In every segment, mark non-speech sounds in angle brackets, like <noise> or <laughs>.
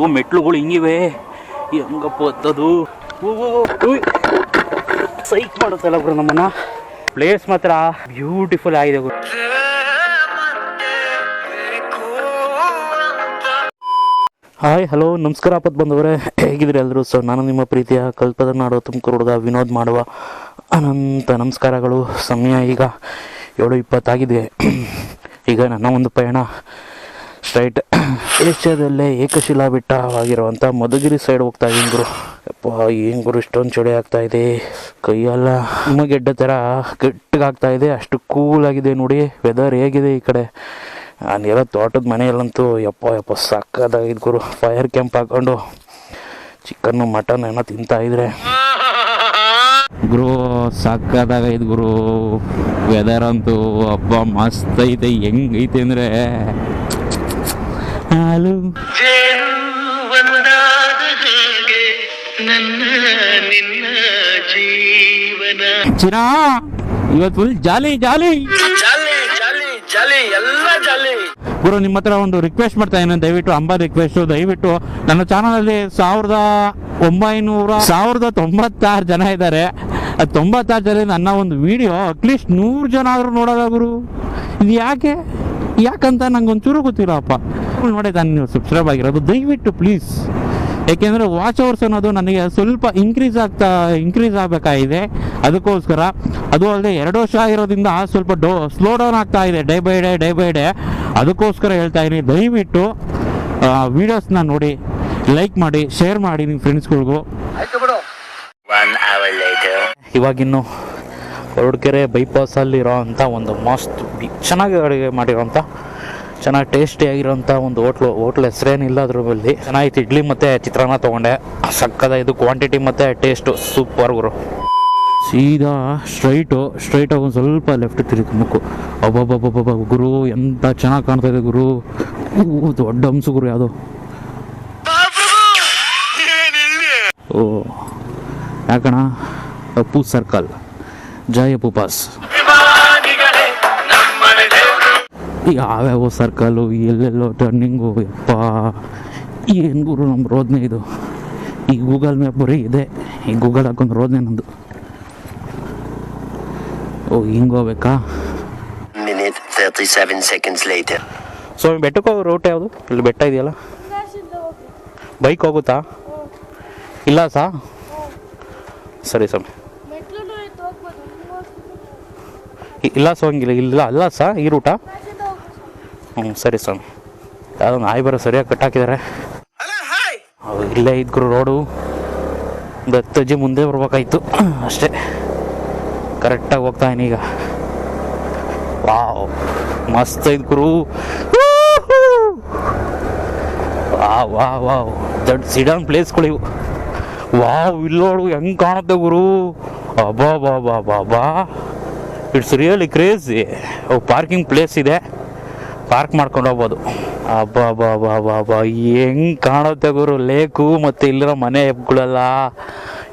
ಮೆಟ್ಲುಗಳು ಹಿಂಗಿವೆ. ಹೆಂಗಪ್ಪ ಹತ್ತದು ಸೈಕ್ ಮಾಡುತ್ತಲ್ಲ ಗುರು ನಮ್ಮನ್ನ. ಪ್ಲೇಸ್ ಮಾತ್ರ ಬ್ಯೂಟಿಫುಲ್ ಆಗಿದೆ ಗುರು. ಹಾಯ್, ಹಲೋ, ನಮಸ್ಕಾರ ಆಪತ್ ಬಂದವರೇ. ಹೇಗಿದ್ರೆ ಎಲ್ಲರೂ? ಸೊ, ನಾನು ನಿಮ್ಮ ಪ್ರೀತಿಯ ಕಲ್ಪದ ನಾಡು ತುಮಕೂರು ಹುಡುಗ ವಿನೋದ್ ಮಾಡುವ ಅನಂತ ನಮಸ್ಕಾರಗಳು. ಸಮಯ ಈಗ ಏಳು ಇಪ್ಪತ್ತಾಗಿದೆ. ಈಗ ನನ್ನ ಒಂದು ಪಯಣ. ಸ್ಟ್ರೈಟ್ ಏಷ್ಯಾದಲ್ಲೇ ಏಕಶಿಲಾ ಬಿಟ್ಟವಾಗಿರುವಂಥ ಮಧುಗಿರಿ ಸೈಡ್ ಹೋಗ್ತಾ ಇದ್ದೀನಿ ಗುರು. ಯಪ್ಪ, ಏನು ಇಷ್ಟೊಂದು ಚಳಿ ಆಗ್ತಾ ಇದೆ. ಕೈಯೆಲ್ಲ ಹಿಮಗೆಡ್ಡ ಥರ ಗಟ್ಟಿಗಾಗ್ತಾ ಇದೆ. ಅಷ್ಟು ಕೂಲ್ ಆಗಿದೆ ನೋಡಿ. ವೆದರ್ ಹೇಗಿದೆ ಈ ಕಡೆ. ನಾನೆಲ್ಲ ತೋಟದ ಮನೆಯಲ್ಲಂತೂ ಯಪ್ಪ ಯಪ್ಪ ಸಕ್ಕದಾಗಿದ್ದು ಗುರು. ಫೈರ್ ಕ್ಯಾಂಪ್ ಹಾಕೊಂಡು ಚಿಕನ್ನು ಮಟನ್ ಏನೋ ತಿಂತಾ ಇದ್ರೆ. ಗುರು ಸಕ್ಕದಾಗೈತೆ ಗುರು. ವೆದರ್ ಅಂತೂ ಅಪ್ಪ ಮಸ್ತ್ ಐತೆ. ಹೆಂಗೈತೆ ಅಂದರೆ ಹಾಲು. ಚಿರಾ ಇವತ್ತು ಫುಲ್ ಜಾಲಿ ಜಾಲಿ. ಗುರು ನಿಮ್ಮ ಹತ್ರ ಒಂದು ರಿಕ್ವೆಸ್ಟ್ ಮಾಡ್ತಾ ಇದ್ದೀನಿ. ದಯವಿಟ್ಟು ಅಂಬಾ ರಿಕ್ವೆಸ್ಟ್ ದಯವಿಟ್ಟು ನನ್ನ ಚಾನಲಲ್ಲಿ ಸಾವಿರದ ಒಂಬೈನೂರ ಸಾವಿರದ ತೊಂಬತ್ತಾರು ಜನ ಇದ್ದಾರೆ. ಆ ತೊಂಬತ್ತಾರು ಜನ ನನ್ನ ಒಂದು ವಿಡಿಯೋ ಅಟ್ಲೀಸ್ಟ್ ನೂರು ಜನ ಆದರೂ ನೋಡೋದ ಗುರು. ಇದು ಯಾಕೆ? ಯಾಕಂತ ನಂಗೆ ಒಂಚೂರು ಗೊತ್ತಿಲ್ಲಪ್ಪ ನೋಡಿ ನಾನು ನೀವು ಸಬ್ಸ್ಕ್ರೈಬ್ ಆಗಿರೋದು ದಯವಿಟ್ಟು ಪ್ಲೀಸ್ ಏಕೆಂದರೆ ವಾಚ್ ಅವರ್ಸ್ ಅನ್ನೋದು ನನಗೆ ಸ್ವಲ್ಪ ಇನ್ಕ್ರೀಸ್ ಆಗ್ತಾ ಇನ್ಕ್ರೀಸ್ ಆಗಬೇಕಾಗಿದೆ. ಅದಕ್ಕೋಸ್ಕರ ಅದು ಅಲ್ಲದೆ ಎರಡು ವರ್ಷ ಆಗಿರೋದ್ರಿಂದ ಸ್ವಲ್ಪ ಡೋ ಸ್ಲೋ ಡೌನ್ ಆಗ್ತಾ ಇದೆ day by day day by day ಅದಕ್ಕೋಸ್ಕರ ಹೇಳ್ತಾ ಇದ್ದೀನಿ ದಯವಿಟ್ಟು ವೀಡಿಯೋಸ್ನ ನೋಡಿ ಲೈಕ್ ಮಾಡಿ ಶೇರ್ ಮಾಡಿ ನಿಮ್ಮ ಫ್ರೆಂಡ್ಸ್ಗಳಿಗೂ ಇವಾಗಿನ್ನು ಹೊರಡ್ಕೆರೆ ಬೈಪಾಸಲ್ಲಿರೋ ಅಂಥ ಒಂದು ಮಸ್ತ್ ಬಿ- ಚೆನ್ನಾಗಿ ಅಡುಗೆ ಮಾಡಿರೋಂಥ ಚೆನ್ನಾಗಿ ಟೇಸ್ಟಿಯಾಗಿರೋಂಥ ಒಂದು ಹೋಟ್ಲು ಹೋಟ್ಲ್ ಹೆಸರೇನಿಲ್ಲ ಅದ್ರ ಬಲ್ಲಿ ಚೆನ್ನಾಗಿತ್ತು ಇಡ್ಲಿ ಮತ್ತು ಚಿತ್ರಾನ್ನ ತೊಗೊಂಡೆ. ಸಕ್ಕದ ಇದು ಕ್ವಾಂಟಿಟಿ ಮತ್ತು ಟೇಸ್ಟು ಸೂಪರ್ ಗುರು. ಸೀದಾ ಸ್ಟ್ರೈಟು ಸ್ಟ್ರೈಟಾಗಿ ಒಂದು ಸ್ವಲ್ಪ ಲೆಫ್ಟ್ ತಿರುಗಿ ಮುಕ್ಕು. ಅಬ್ಬಬ್ಬಬ್ಬಬ್ಬ ಗುರು ಎಂತ ಚೆನ್ನಾಗಿ ಕಾಣ್ತಾ ಇದೆ ಗುರು. ದೊಡ್ಡ ಹಂಸು ಗುರು ಯಾವುದು. ಓ ಯಾಕಣ ಅಪ್ಪು ಸರ್ಕಲ್ ಜಯ ಅಪ್ಪು ಪಾಸ್ ಯಾವ್ಯಾವ ಸರ್ಕಲ್ಲು ಎಲ್ಲೆಲ್ಲೋ ಟರ್ನಿಂಗು ಯಪ್ಪ ಏನು ಗುರು ನಮ್ಮ ರೋದನೆ ಇದು? ಈ ಗೂಗಲ್ ಮ್ಯಾಪ್ ಬರೀ ಇದೆ. ಈ ಗೂಗಲ್ ಹಾಕೊಂಡು ರೋದನೆ ನಂದು. ಓ ಹಿಂಗೆ ಹೋಗ್ಬೇಕಾ? Minute 37 seconds later. ಸೊ ಬೆಟ್ಟಕ್ಕೆ ಹೋಗೋ ರೂಟ್ ಯಾವುದು? ಇಲ್ಲಿ ಬೆಟ್ಟ ಇದೆಯಲ್ಲ? ಬೈಕ್ ಹೋಗುತ್ತಾ? ಇಲ್ಲ ಸಾ? ಸರಿ ಸ್ವಾಮಿ. ಇಲ್ಲ ಸೊ ಹಂಗಿಲ್ಲ ಇಲ್ಲ ಅಲ್ಲ ಸಾ ಈ ರೂಟಾ ಹ್ಞೂ ಸರಿ ಸ್ವಾಮಿ. ಯಾವುದೋ ನಾಯಿ ಬರೋ ಸರಿಯಾಗಿ ಕಟ್ಟಾಕಿದ್ದಾರೆ ಅವು ಇಲ್ಲೇ ಇದ್ರು ರೋಡು. ಒಂದು ಹತ್ತು ಮುಂದೆ ಬರ್ಬೇಕಾಯ್ತು. ಅಷ್ಟೇ. ಕರೆಕ್ಟಾಗಿ ಹೋಗ್ತಾ ಈಗ. ವಾವ್ ಮಸ್ತ್ ಐದು ಗುರು. ವಾ ವಾ ವಾವ್ ದೊಡ್ಡ ಸಿಡನ್ ಪ್ಲೇಸ್ಗಳಿವು ಇವು. ವಾವ್ ಇಲ್ಲೋಡು ಹೆಂಗೆ ಕಾಣುತ್ತೆ ಗುರು. ಅಬ್ಬಾ ಬಾ ಬಾ ಬಾ ಬಾ it's really crazy parking place ಇದೆ. ಪಾರ್ಕ್ ಮಾಡ್ಕೊಂಡು ಹೋಗ್ಬೋದು. ಅಬ್ಬಾ ಬಾ ಬಾ ಬಾ ಬಾ ಹೆಂಗ್ ಕಾಣುತ್ತೆ ಗುರು, ಲೇಕು ಮತ್ತು ಇಲ್ಲಿರೋ ಮನೆ ಹೆಬ್ಗಳೆಲ್ಲ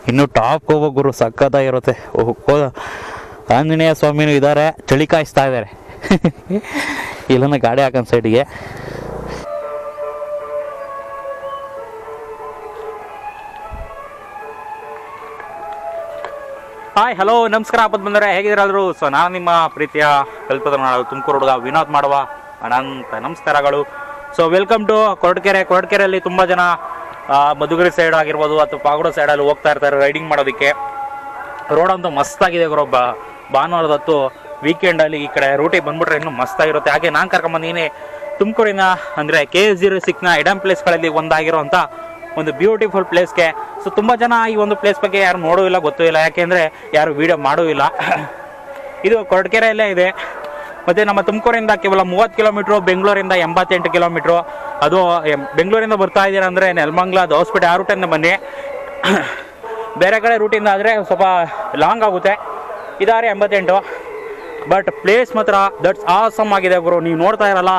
ಇನ್ನು ಟಾಪ್ ಹೋಗೋ ಗುರು ಸಕ್ಕತ್ತಾಗಿರುತ್ತೆ ಆಂಜನೇಯ ಸ್ವಾಮಿನೂ ಇದ್ದಾರೆ ಚಳಿ ಕಾಯಿಸ್ತಾ ಇದ್ದಾರೆ ಇಲ್ಲನ ಗಾಡಿ ಹಾಕೊಂಡ್ ಸೈಡಿಗೆ. ಹಾಯ್, ಹಲೋ, ನಮಸ್ಕಾರ ಬಂದರೆ ಹೇಗಿದ್ದೀರಾದ್ರು? ಸೊ, ನಾನು ನಿಮ್ಮ ಪ್ರೀತಿಯ ಕಲ್ಪದ ತುಮಕೂರು ಹುಡುಗ ವಿನೋದ್ ಮಾಡುವ ಅನಂತ ನಮಸ್ಕಾರಗಳು. ಸೊ ವೆಲ್ಕಮ್ ಟು ಕೊರಟಕೆರೆ ಕೊರಟಕೆರೆಯಲ್ಲಿ ತುಂಬ ಜನ ಮಧುಗಿರಿ ಸೈಡ್ ಆಗಿರ್ಬೋದು ಅಥವಾ ಪಾಗುಡ ಸೈಡಲ್ಲಿ ಹೋಗ್ತಾ ಇರ್ತಾರೆ ರೈಡಿಂಗ್ ಮಾಡೋದಕ್ಕೆ. ರೋಡ್ ಅಂತೂ ಮಸ್ತಾಗಿದೆ ಗುರು. ಬಾ, ಭಾನುವಾರದ ಹೊತ್ತು ವೀಕೆಂಡಲ್ಲಿ ಈ ಕಡೆ ರೂಟಿಗೆ ಬಂದ್ಬಿಟ್ರೆ ಇನ್ನೂ ಮಸ್ತಾಗಿರುತ್ತೆ. ಹಾಗೆ ನಾನು ಕರ್ಕೊಂಬಂದಿನಿ ತುಮಕೂರಿನ, ಅಂದರೆ ಕೆ ಎಸ್ ಜೀರೋ ಸಿಕ್ನ ಇಡಮ್ ಪ್ಲೇಸ್ಗಳಲ್ಲಿ ಒಂದಾಗಿರೋಂಥ ಒಂದು ಬ್ಯೂಟಿಫುಲ್ ಪ್ಲೇಸ್ಗೆ ಸೊ ತುಂಬ ಜನ ಈ ಒಂದು ಪ್ಲೇಸ್ ಬಗ್ಗೆ ಯಾರು ನೋಡೂ ಇಲ್ಲ ಗೊತ್ತೂ ಇಲ್ಲ ಯಾಕೆಂದರೆ ಯಾರು ವೀಡಿಯೋ ಮಾಡೂ ಇಲ್ಲ ಇದು ಕೊರಟಕೆರೆಯಲ್ಲೇ ಇದೆ. ಮತ್ತು ನಮ್ಮ ತುಮಕೂರಿಂದ ಕೇವಲ ಮೂವತ್ತು ಕಿಲೋಮೀಟ್ರು, ಬೆಂಗಳೂರಿಂದ ಎಂಬತ್ತೆಂಟು ಕಿಲೋಮೀಟ್ರು. ಅದು ಬೆಂಗಳೂರಿಂದ ಬರ್ತಾ ಇದ್ದೀರಾ ಅಂದರೆ ನೆಲಮಂಗ್ಲ ಹಾಸ್ಪಿಟಲ್ ಆ ರೂಟಿಂದ ಬನ್ನಿ. <coughs> ಬೇರೆ ಕಡೆ ರೂಟಿಂದ ಆದರೆ ಸ್ವಲ್ಪ ಲಾಂಗ್ ಆಗುತ್ತೆ. ಇದಾರೆ ಎಂಬತ್ತೆಂಟು. ಬಟ್ ಪ್ಲೇಸ್ ಮಾತ್ರ ದಟ್ಸ್ ಆಸಮ್ ಆಗಿದೆ ಗುರು. ನೀವು ನೋಡ್ತಾ ಇರಲ್ಲ,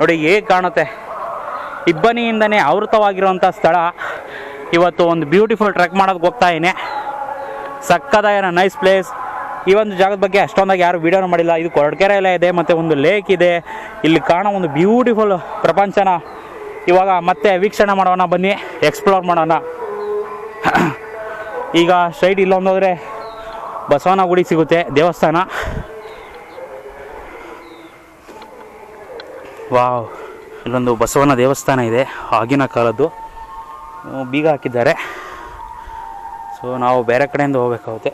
ನೋಡಿ ಹೇಗೆ ಕಾಣುತ್ತೆ. ಇಬ್ಬನಿಯಿಂದನೇ ಆವೃತವಾಗಿರುವಂಥ ಸ್ಥಳ. ಇವತ್ತು ಒಂದು ಬ್ಯೂಟಿಫುಲ್ ಟ್ರೆಕ್ ಮಾಡೋದಕ್ಕೆ ಹೋಗ್ತಾ ಇದ್ದೀನಿ. ಸಕ್ಕದಾಗಿರೋ ನೈಸ್ ಪ್ಲೇಸ್ ಈ ಒಂದು ಜಾಗದ ಬಗ್ಗೆ ಅಷ್ಟೊಂದಾಗಿ ಯಾರು ವಿಡಿಯೋನ ಮಾಡಿಲ್ಲ ಇದು ಕೊರಟಗೆರೆ ಎಲ್ಲ ಇದೆ, ಮತ್ತು ಒಂದು ಲೇಕ್ ಇದೆ. ಇಲ್ಲಿ ಕಾಣೋ ಒಂದು ಬ್ಯೂಟಿಫುಲ್ ಪ್ರಪಂಚನ. ಇವಾಗ ಮತ್ತೆ ವೀಕ್ಷಣೆ ಮಾಡೋಣ, ಬನ್ನಿ ಎಕ್ಸ್ಪ್ಲೋರ್ ಮಾಡೋಣ. ಈಗ ಸ್ಟ್ರೈಟ್ ಇಲ್ಲೊಂದೋದ್ರೆ ಬಸವನ ಗುಡಿ ಸಿಗುತ್ತೆ, ದೇವಸ್ಥಾನ. ವಾವ್, ಇಲ್ಲೊಂದು ಬಸವನ ದೇವಸ್ಥಾನ ಇದೆ, ಆಗಿನ ಕಾಲದ್ದು. ಬೀಗ ಹಾಕಿದ್ದಾರೆ. ಸೊ ನಾವು ಬೇರೆ ಕಡೆಯಿಂದ ಹೋಗ್ಬೇಕಾಗುತ್ತೆ.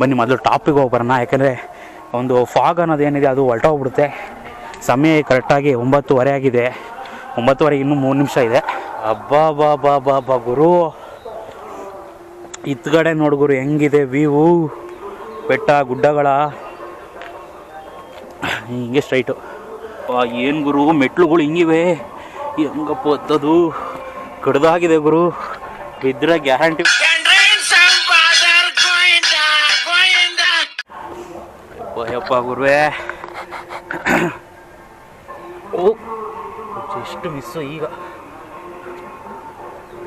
ಬನ್ನಿ ಮೊದಲು ಟಾಪಿಗೆ ಹೋಗ್ಬರೋಣ. ಯಾಕೆಂದರೆ ಒಂದು ಫಾಗ್ ಅನ್ನೋದೇನಿದೆ ಅದು ಹೊರಟೋಗ್ಬಿಡುತ್ತೆ. ಸಮಯ ಕರೆಕ್ಟಾಗಿ ಒಂಬತ್ತುವರೆ ಆಗಿದೆ. ಒಂಬತ್ತುವರೆ ಇನ್ನೂ ಮೂರು ನಿಮಿಷ ಇದೆ. ಅಬ್ಬಾ ಬಾ ಬಾ ಬಾ ಬಾ ಗುರು. ಇತ್ಗಡೆ ನೋಡು ಗುರು, ಹೆಂಗಿದೆ ವೀವು ಬೆಟ್ಟ, ಗುಡ್ಡಗಳ. ಹಿಂಗೆ ಸ್ಟ್ರೈಟು ಏನು ಗುರು? ಮೆಟ್ಲುಗಳು ಹಿಂಗಿವೆ. ಹೆಂಗಪ್ಪ ಹತ್ತದು ಕಡ್ದಾಗಿದೆ ಗುರು. ಬಿದ್ದರೆ ಗ್ಯಾರಂಟಿ ಯಪ್ಪ ಗುರುವೆ. ಓ ಎಷ್ಟು ಮಿಸ್ಸು ಈಗ.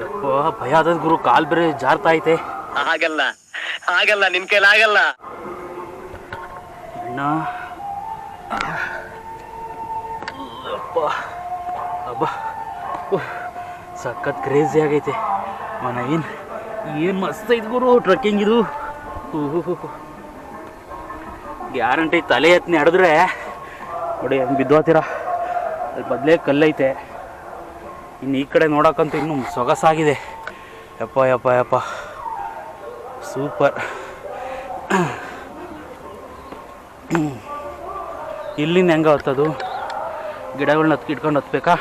ಯಪ್ಪ ಭಯ ಆದ ಗುರು ಕಾಲ್ ಬೇರೆ ಜಾರ್ತಾ ಐತೆ ಆಗಲ್ಲ ಆಗಲ್ಲ ನಿನ್ ಆಗಲ್ಲ. ಅಣ್ಣ. ಅಪ್ಪ ಅಬ್ಬ. ಉಹ್, ಸಖತ್ ಕ್ರೇಜಿ ಆಗೈತೆ. ಮನ ಏನು ಏನು ಮಸ್ತ್ ಐತೆ ಗುರು ಟ್ರಕ್ಕಿಂಗ್ ಇದು. ಗ್ಯಾರಂಟಿ ತಲೆ ಎತ್ತಿ ಹಿಡಿದ್ರೆ ನೋಡಿ, ಹೆಂಗೆ ಬಿದ್ದೋತೀರ ಅಲ್ಲಿ ಬದಲೇ ಕಲ್ಲೈತೆ. ಇನ್ನು ಈ ಕಡೆ ನೋಡೋಕ್ಕಂತೂ ಇನ್ನೂ ಸೊಗಸಾಗಿದೆ. ಯಪ್ಪ ಯಪ್ಪ ಯಪ್ಪ. ಸೂಪರ್. ಇಲ್ಲಿಂದ ಹೆಂಗೆ ಹತ್ತದು? ಗಿಡಗಳನ್ನ ಹತ್ತಿ ಇಟ್ಕೊಂಡು ಹತ್ಬೇಕಾ?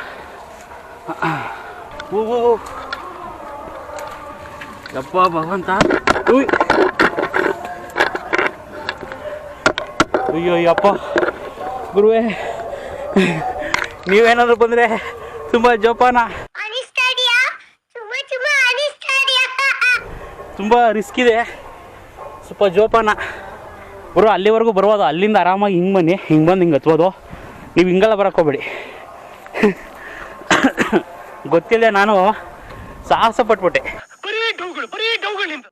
ಹೂ ಹೂ ಹೂ. ಯಪ್ಪ ಭಗವಂತ. ಅಯ್ಯೋ ಅಯ್ಯಪ್ಪ ಗುರುವೆ ನೀವೇನಾದ್ರು ಬಂದರೆ ತುಂಬ ಜೋಪಾನ. ತುಂಬಾ ರಿಸ್ಕ್ ಇದೆ. ಸ್ವಲ್ಪ ಜೋಪಾನ. ಗುರು ಅಲ್ಲಿವರೆಗೂ ಬರ್ಬೋದು ಅಲ್ಲಿಂದ ಆರಾಮಾಗಿ ಹಿಂಗೆ ಬನ್ನಿ. ಹಿಂಗೆ ಬಂದು ಹಿಂಗೆ ಹತ್ಬೋದು. ನೀವು ಹಿಂಗೆಲ್ಲ ಬರೋಕ್ಕೋಗ್ಬೇಡಿ ಹೋಗ್ಬೇಡಿ. ಗೊತ್ತಿಲ್ಲದೆ ನಾನು. ಸಾಹಸ ಪಟ್ಬಿಟ್ಟೆ ಬರೀ ಡೌಗಳು ಬರೀ ಡೌಗಳಿಂದ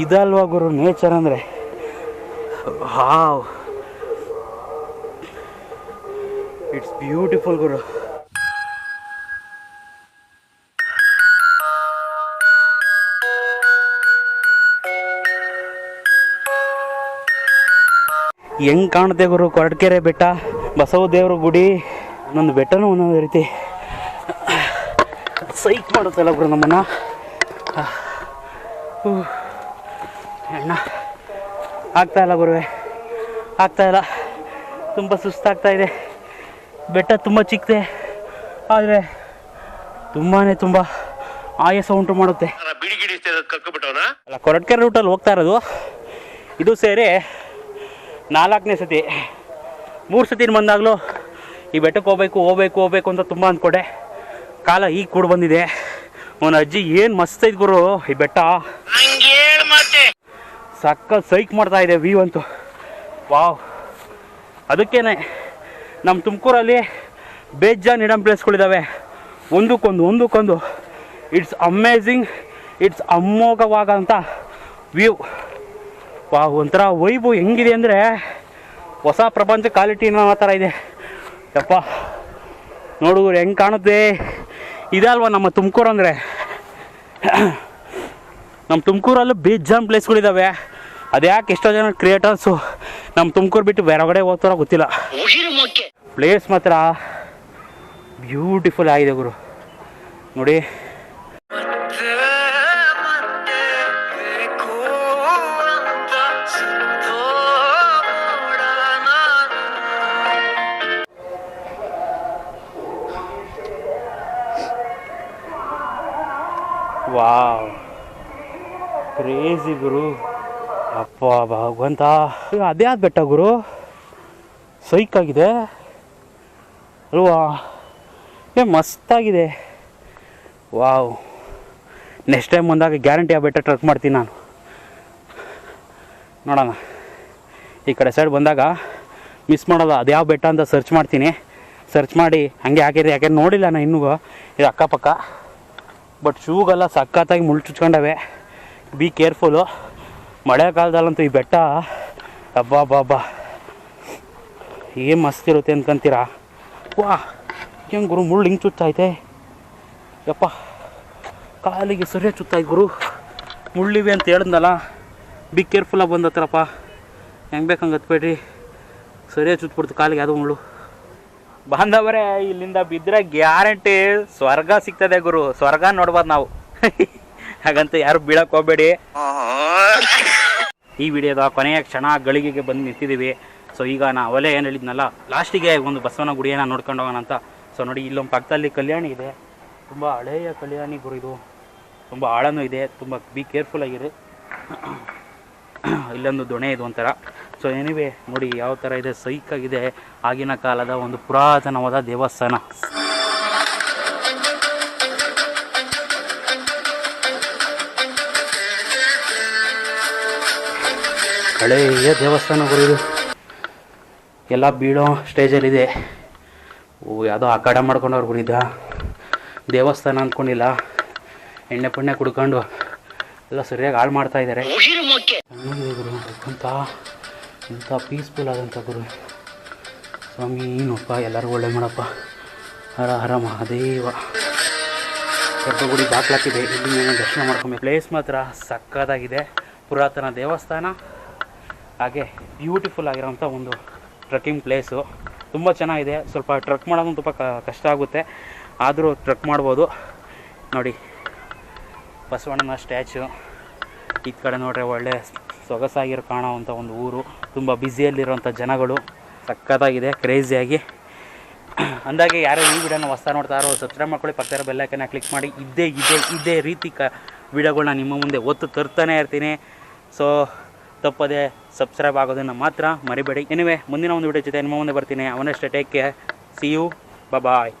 ಇದಲ್ವಾ ಗುರು ನೇಚರ್ ಅಂದರೆ? ಹಾವ್ ಇಟ್ಸ್ ಬ್ಯೂಟಿಫುಲ್ ಗುರು. ಹೆಂಗ್ ಕಾಣುತ್ತೆ ಗುರು? ಕೊರಟಗೆರೆ ಬೆಟ್ಟ, ಬಸವ ದೇವ್ರ ಗುಡಿ, ಒಂದೊಂದು ಬೆಟ್ಟನೂ ಒಂದೊಂದು ರೀತಿ. ಸೈಕ್ ಮಾಡುತ್ತಲ್ಲ ಗುರು ನಮ್ಮನ್ನ? ಆಗ್ತಾ ಇಲ್ಲ ಗುರುವೆ. ಆಗ್ತಾ ಇಲ್ಲ. ತುಂಬ ಸುಸ್ತಾಗ್ತಾ ಇದೆ. ಬೆಟ್ಟ ತುಂಬ ಚಿಕ್ಕದೆ ಆದರೆ ತುಂಬಾ ತುಂಬ ಆಯಾಸ ಉಂಟು ಮಾಡುತ್ತೆ. ಅಲ್ಲ ಕೊರಟ್ಕೆರೆ ರೂಟಲ್ಲಿ ಹೋಗ್ತಾ ಇರೋದು. ಇದು ಸೇರಿ ನಾಲ್ಕನೇ ಸತಿ. ಮೂರು ಸತಿ ಬಂದಾಗಲೂ ಈ ಬೆಟ್ಟಕ್ಕೆ ಹೋಗ್ಬೇಕು ಹೋಗ್ಬೇಕು ಹೋಗ್ಬೇಕು ಅಂತ ತುಂಬ ಅಂದ್ಕೊಂಡೆ ಕಾಲ ಈಗ ಕೂಡ ಬಂದಿದೆ. ಅವನ ಅಜ್ಜಿ ಏನು ಮಸ್ತ್ ಗುರು ಈ ಬೆಟ್ಟ. ಸಕ್ಕ ಸೈಕ್ ಮಾಡ್ತಾ ಇದೆ ವ್ಯೂ ಅಂತೂ. ವಾವ್. ಅದಕ್ಕೇನೆ ನಮ್ಮ ತುಮಕೂರಲ್ಲಿ ಬೇಜಾನ್ ಇಡಮ್ ಪ್ಲೇಸ್ಗಳಿದ್ದಾವೆ ಒಂದಕ್ಕೊಂದು ಒಂದಕ್ಕೊಂದು. ಇಟ್ಸ್ ಅಮೇಝಿಂಗ್ ಇಟ್ಸ್ ಅಮೋಘವಾಗಂಥ ವ್ಯೂ ವಾವ್, ಒಂಥರ ವೈಬು ಹೆಂಗಿದೆ ಅಂದರೆ ಹೊಸ ಪ್ರಪಂಚ ಕ್ವಾಲಿಟಿ ಅನ್ನೋ ಥರ ಇದೆ. ಯಪ್ಪ. ನೋಡುಗರು ಹೆಂಗೆ ಕಾಣುತ್ತೆ. ಇದಲ್ವ ನಮ್ಮ ತುಮಕೂರು ಅಂದರೆ. ನಮ್ಮ ತುಮಕೂರಲ್ಲೂ ಬೇಜಾನ್ ಪ್ಲೇಸ್ಗಳಿದ್ದಾವೆ ಅದ್ಯಾಕೆ ಎಷ್ಟೋ ಜನ ಕ್ರಿಯೇಟರ್ಸು ನಮ್ಮ ತುಮಕೂರು ಬಿಟ್ಟು ಬೇರೆಗಡೆ ಹೋಗ್ತಾರೋ ಗೊತ್ತಿಲ್ಲ. ಪ್ಲೇಸ್ ಮಾತ್ರ ಬ್ಯೂಟಿಫುಲ್ ಆಗಿದೆ ಗುರು. ನೋಡಿ. ವಾವ್ ಕ್ರೇಜಿ ಗುರು. ಅಪ್ಪ ಭಗವಂತ. ಅದೇ ಆದ ಬೆಟ್ಟ ಗುರು. ಸೈಕ್ ಆಗಿದೆ. ಅಲ್ವಾ? ಏ ಮಸ್ತಾಗಿದೆ ವಾವ್. ನೆಕ್ಸ್ಟ್ ಟೈಮ್ ಬಂದಾಗ ಗ್ಯಾರಂಟಿ ಆ ಬೆಟ್ಟ ಟ್ರಕ್ ಮಾಡ್ತೀನಿ ನಾನು. ನೋಡೋಣ. ಈ ಕಡೆ ಸೈಡ್ ಬಂದಾಗ ಮಿಸ್ ಮಾಡೋದು. ಅದು ಯಾವ ಬೆಟ್ಟ ಅಂತ ಸರ್ಚ್ ಮಾಡ್ತೀನಿ. ಸರ್ಚ್ ಮಾಡಿ. ಹಂಗೆ ಹಾಕಿದ್ರೆ ಯಾಕೆ ನೋಡಿಲ್ಲ ನಾನು ಇನ್ನೂ. ಇದು ಅಕ್ಕಪಕ್ಕ. ಬಟ್ ಶೂಗೆಲ್ಲ ಸಖತ್ತಾಗಿ ಮುಳ್ಳು ಚುಚ್ಕೊಂಡವೆ ಬಿ ಕೇರ್ಫುಲ್ಲು ಮಳೆಗಾಲದಲ್ಲಂತೂ ಈ ಬೆಟ್ಟ ಅಬ್ಬಾ ಬಾಬಾ ಏನು ಮಸ್ತ್ ಇರುತ್ತೆ ಅನ್ಕೊಂತೀರಾ? ವಾ ಹೆಂಗೆ ಗುರು ಮುಳ್ಳು ಹಿಂಗೆ ಚುಚ್ಚಾಯ್ತೆ ಯಪ್ಪ ಕಾಲಿಗೆ ಸರಿಯ ಚುತ್ತಾಯ್ತು ಗುರು. ಮುಳ್ಳಿವೆ ಅಂತ ಹೇಳಿದ್ನಲ್ಲ ಬಿ ಕೇರ್ಫುಲ್ಲಾಗಿ ಬಂದತ್ರಪ್ಪ ಹೆಂಗೆ ಬೇಕಂಗೆ ಹತ್ಬೇಡ್ರಿ. ಸರಿಯಾಗಿ ಚುತ್ಬಿಡ್ತು ಕಾಲಿಗೆ ಅದು ಮುಳ್ಳು. ಬಾಂಧವರೇ ಇಲ್ಲಿಂದ ಬಿದ್ದರೆ ಗ್ಯಾರಂಟಿ ಸ್ವರ್ಗ ಸಿಗ್ತದೆ ಗುರು. ಸ್ವರ್ಗ ನೋಡ್ಬೋದು ನಾವು. <laughs> ಹಾಗಂತ ಯಾರು ಬೀಳಕ್ಕೆ ಹೋಗ್ಬೇಡಿ. ಈ ವಿಡಿಯೋದ ಕೊನೆಯ ಕ್ಷಣ ಗಳಿಗೆಗೆ ಬಂದು ನಿಂತಿದ್ದೀವಿ. ಸೊ ಈಗ ನಾ ಒಲೆ ಏನು ಹೇಳಿದ್ನಲ್ಲ, ಲಾಸ್ಟಿಗೆ ಒಂದು ಬಸವನ ಗುಡಿಯನ್ನು ನೋಡ್ಕೊಂಡು ಹೋಗೋಣ ಅಂತ. ಸೊ ನೋಡಿ, ಇಲ್ಲೊಂದು ಪಕ್ಕದಲ್ಲಿ ಕಲ್ಯಾಣಿ ಇದೆ. ತುಂಬ ಹಳೆಯ ಕಲ್ಯಾಣಿ ಗುರು ಇದು. ತುಂಬ ಆಳನೂ ಇದೆ. ತುಂಬ ಬಿ ಕೇರ್ಫುಲ್ ಆಗಿರಿ. <clears throat> ಇಲ್ಲೊಂದು ದೊಣೆ ಇದು ಒಂಥರ. ಸೊ ಎನಿವೆ ನೋಡಿ, ಯಾವ ಥರ ಇದೆ, ಸೈಕಾಗಿದೆ ಆಗಿನ ಕಾಲದ ಒಂದು ಪುರಾತನವಾದ ದೇವಸ್ಥಾನ. ಹಳೆಯ ದೇವಸ್ಥಾನ ಗುರು ಇದು ಎಲ್ಲ ಬೀಳೋ ಸ್ಟೇಜಲ್ಲಿದೆ ಓ, ಯಾವುದೋ ಆಕಡೆ ಮಾಡ್ಕೊಂಡವ್ರು ಗುರಿದ ದೇವಸ್ಥಾನ ಅಂದ್ಕೊಂಡಿಲ್ಲ. ಎಣ್ಣೆ ಪುಣ್ಣೆ ಕುಡ್ಕೊಂಡು ಎಲ್ಲ ಸರಿಯಾಗಿ ಹಾಳು ಮಾಡ್ತಾ ಇದ್ದಾರೆ. ಗುರು ಇಂಥ ಪೀಸ್ಫುಲ್ ಆದಂಥ ಗುರು. ಸ್ವಾಮಿ ಏನಪ್ಪ ಎಲ್ಲರಿಗೂ ಒಳ್ಳೆ ಮಾಡಪ್ಪ. ಹರ ಹರ ಮಹಾದೇವ. ಗುಡಿ ಬಾಕ್ಲಾಕಿದೆ ಇಲ್ಲಿ ನಾನು ದರ್ಶನ ಮಾಡ್ಕೊಬೇಕು. ಪ್ಲೇಸ್ ಮಾತ್ರ ಸಕ್ಕತ್ತಾಗಿದೆ. ಪುರಾತನ ದೇವಸ್ಥಾನ. ಹಾಗೆ ಬ್ಯೂಟಿಫುಲ್ ಆಗಿರೋಂಥ ಒಂದು ಟ್ರಕ್ಕಿಂಗ್ ಪ್ಲೇಸು ತುಂಬ ಚೆನ್ನಾಗಿದೆ. ಸ್ವಲ್ಪ ಟ್ರಕ್ ಮಾಡೋದು ತುಂಬ ಕಷ್ಟ ಆಗುತ್ತೆ. ಆದರೂ ಟ್ರಕ್ ಮಾಡ್ಬೋದು. ನೋಡಿ, ಬಸವಣ್ಣನ ಸ್ಟ್ಯಾಚು ಈ ಕಡೆ ನೋಡ್ರೆ ಒಳ್ಳೆ ಸೊಗಸಾಗಿರೋ ಕಾಣೋವಂಥ ಒಂದು ಊರು. ತುಂಬ ಬ್ಯುಸಿಯಲ್ಲಿರೋಂಥ ಜನಗಳು. ಸಕ್ಕತ್ತಾಗಿದೆ ಕ್ರೇಜಿಯಾಗಿ <clears throat> ಅಂದಾಗೆ ಯಾರೋ ಈ ವಿಡಿಯೋನ ಹೊಸ ನೋಡ್ತಾರೋ ಸಬ್ಸ್ಕ್ರೈಬ್ ಮಾಡ್ಕೊಳ್ಳಿ, ಪಕ್ಕದ ಬೆಲ್ಲೈಕನ್ನ ಕ್ಲಿಕ್ ಮಾಡಿ. ಇದೇ ಇದೇ ಇದೇ ರೀತಿ ಕ ವಿಡಿಯೋಗಳನ್ನ ನಿಮ್ಮ ಮುಂದೆ ಒತ್ತು ತರ್ತಾನೆ ಇರ್ತೀನಿ. ಸೊ ತಪ್ಪದೆ ಸಬ್ಸ್ಕ್ರೈಬ್ ಆಗೋದನ್ನು ಮಾತ್ರ ಮರಿಬೇಡಿ. ಎನಿವೆ ಮುಂದಿನ ಒಂದು ವಿಡಿಯೋ ಜೊತೆ ನಿಮ್ಮ ಮುಂದೆ ಬರ್ತೀನಿ. ಅವನಷ್ಟೇ take care see you bye